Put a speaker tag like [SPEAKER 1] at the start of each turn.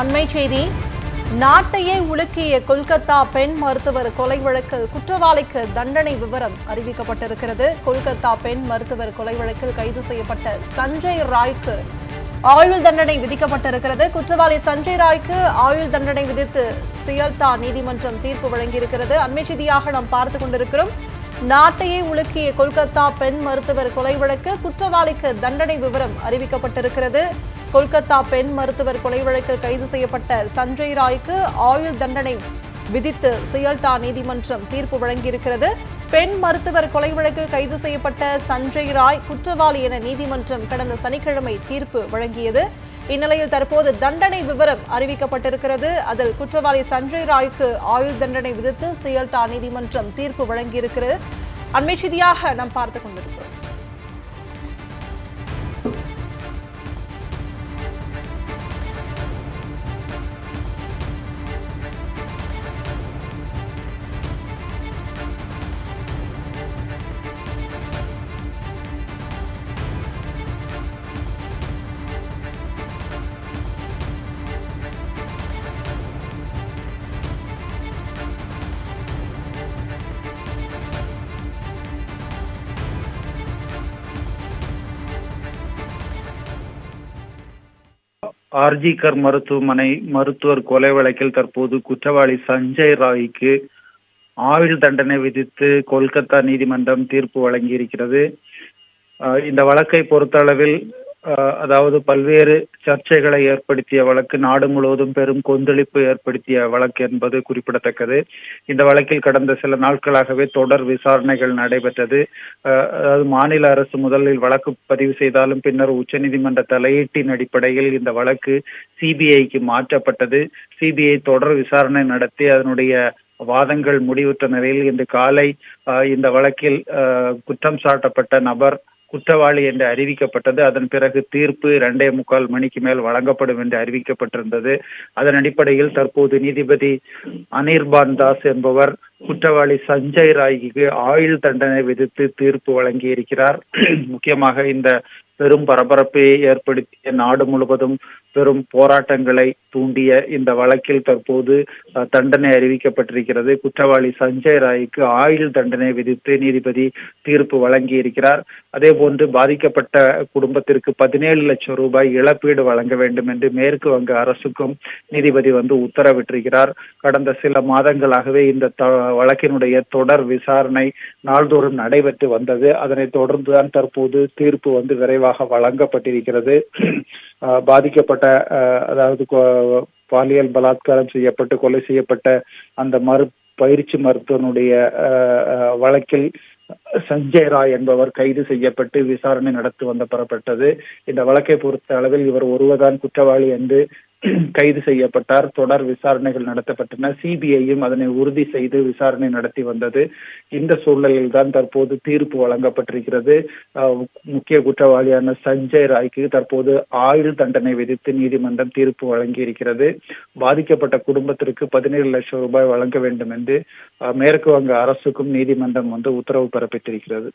[SPEAKER 1] அண்மை செய்தி நாட்டையே உலுக்கிய கொல்கத்தா பெண் மருத்துவர் கொலை வழக்கில் குற்றவாளிக்கு தண்டனை விவரம் அறிவிக்கப்பட்டிருக்கிறது. கொல்கத்தா பெண் மருத்துவர் கொலை வழக்கில் கைது செய்யப்பட்ட சஞ்சய் ராய்க்கு ஆயுள் தண்டனை விதிக்கப்பட்டிருக்கிறது. குற்றவாளி சஞ்சய் ராய்க்கு ஆயுள் தண்டனை விதித்து சியல்தா நீதிமன்றம் தீர்ப்பு வழங்கியிருக்கிறது. அண்மை செய்தியாக நாம் பார்த்து கொண்டிருக்கிறோம். நாட்டையே உலுக்கிய கொல்கத்தா பெண் மருத்துவர் கொலை வழக்கு குற்றவாளிக்கு தண்டனை விவரம் அறிவிக்கப்பட்டிருக்கிறது. கொல்கத்தா பெண் மருத்துவர் கொலை வழக்கில் கைது செய்யப்பட்ட சஞ்சய் ராய்க்கு ஆயுள் தண்டனை விதித்து சியல்டா நீதிமன்றம் தீர்ப்பு வழங்கியிருக்கிறது. பெண் மருத்துவர் கொலை வழக்கில் கைது செய்யப்பட்ட சஞ்சய் ராய் குற்றவாளி என நீதிமன்றம் கடந்த சனிக்கிழமை தீர்ப்பு வழங்கியது. இந்நிலையில் தற்போது தண்டனை விவரம் அறிவிக்கப்பட்டிருக்கிறது. அதில் குற்றவாளி சஞ்சய் ராய்க்கு ஆயுள் தண்டனை விதித்து சியல்டா நீதிமன்றம் தீர்ப்பு வழங்கியிருக்கிறது. அண்மை செய்தியாக நாம் பார்த்து கொண்டிருக்கிறோம்.
[SPEAKER 2] ஆர்ஜிகர் மருத்துவமனை மருத்துவர் கொலை வழக்கில் தற்போது குற்றவாளி சஞ்சய் ராய்க்கு ஆயுள் தண்டனை விதித்து கொல்கத்தா நீதிமன்றம் தீர்ப்பு வழங்கியிருக்கிறது. இந்த வழக்கை பொறுத்தளவில் அதாவது பல்வேறு சர்ச்சைகளை ஏற்படுத்திய வழக்கு நாடு முழுவதும் பெரும் கொந்தளிப்பு ஏற்படுத்திய வழக்கு என்பது குறிப்பிடத்தக்கது. இந்த வழக்கில் கடந்த சில நாட்களாகவே தொடர் விசாரணைகள் நடைபெற்றது. அதாவது மாநில அரசு முதலில் வழக்கு பதிவு செய்தாலும் பின்னர் உச்சநீதிமன்ற தலையீட்டின் அடிப்படையில் இந்த வழக்கு சிபிஐக்கு மாற்றப்பட்டது. சிபிஐ தொடர் விசாரணை நடத்தி அதனுடைய வாதங்கள் முடிவுற்ற நிலையில் இன்று காலை இந்த வழக்கில் அஹ், குற்றம் சாட்டப்பட்ட நபர் குற்றவாளி என்று அறிவிக்கப்பட்டது. அதன் பிறகு தீர்ப்பு இரண்டே முக்கால் மணிக்கு மேல் வழங்கப்படும் என்று அறிவிக்கப்பட்டிருந்தது. அதன் அடிப்படையில் தற்போது நீதிபதி அனிர்பான் தாஸ் என்பவர் குற்றவாளி சஞ்சய் ராய்க்கு ஆயுள் தண்டனை விதித்து தீர்ப்பு வழங்கியிருக்கிறார். முக்கியமாக இந்த பெரும் பரபரப்பை ஏற்படுத்திய நாடு முழுவதும் பெரும் போராட்டங்களை தூண்டிய இந்த வழக்கில் தற்போது தண்டனை அறிவிக்கப்பட்டிருக்கிறது. குற்றவாளி சஞ்சய் ராய்க்கு ஆயுள் தண்டனை விதித்து நீதிபதி தீர்ப்பு வழங்கியிருக்கிறார். அதே போன்று பாதிக்கப்பட்ட குடும்பத்திற்கு பதினேழு லட்சம் ரூபாய் இழப்பீடு வழங்க வேண்டும் என்று மேற்கு வங்க அரசுக்கும் நீதிபதி வந்து உத்தரவிட்டிருக்கிறார். கடந்த சில மாதங்களாகவே இந்த த- வழக்கினுடைய தொடர் விசாரணை நாள்தோறும் நடைபெற்று வந்தது. அதனைத் தொடர்ந்துதான் தற்போது தீர்ப்பு வந்து விரைவாக வழங்கப்பட்டிருக்கிறது. பாதிக்கப்பட்ட அதாவது பாலியல் பலாத்காரம் செய்யப்பட்டு கொலை செய்யப்பட்ட அந்த மறு பயிற்சி மருத்துவனுடைய அஹ், வழக்கில் சஞ்சய் ராய் என்பவர் கைது செய்யப்பட்டு விசாரணை நடத்தி வந்த பெறப்பட்டது. இந்த வழக்கை பொறுத்த அளவில் இவர் ஒருவர்தான் குற்றவாளி என்று கைது செய்யப்பட்டார். தொடர் விசாரணைகள் நடத்தப்பட்டன. சிபிஐயும் அதனை உறுதி செய்து விசாரணை நடத்தி வந்தது. இந்த சூழ்நிலையில் தான் தற்போது தீர்ப்பு வழங்கப்பட்டிருக்கிறது. முக்கிய குற்றவாளியான சஞ்சய் ராய்க்கு தற்போது ஆயுள் தண்டனை விதித்து நீதிமன்றம் தீர்ப்பு வழங்கியிருக்கிறது. பாதிக்கப்பட்ட குடும்பத்திற்கு பதினேழு லட்சம் ரூபாய் வழங்க வேண்டும் என்று மேற்கு வங்க அரசுக்கும் நீதிமன்றம் வந்து உத்தரவு பிறப்பித்திருக்கிறது.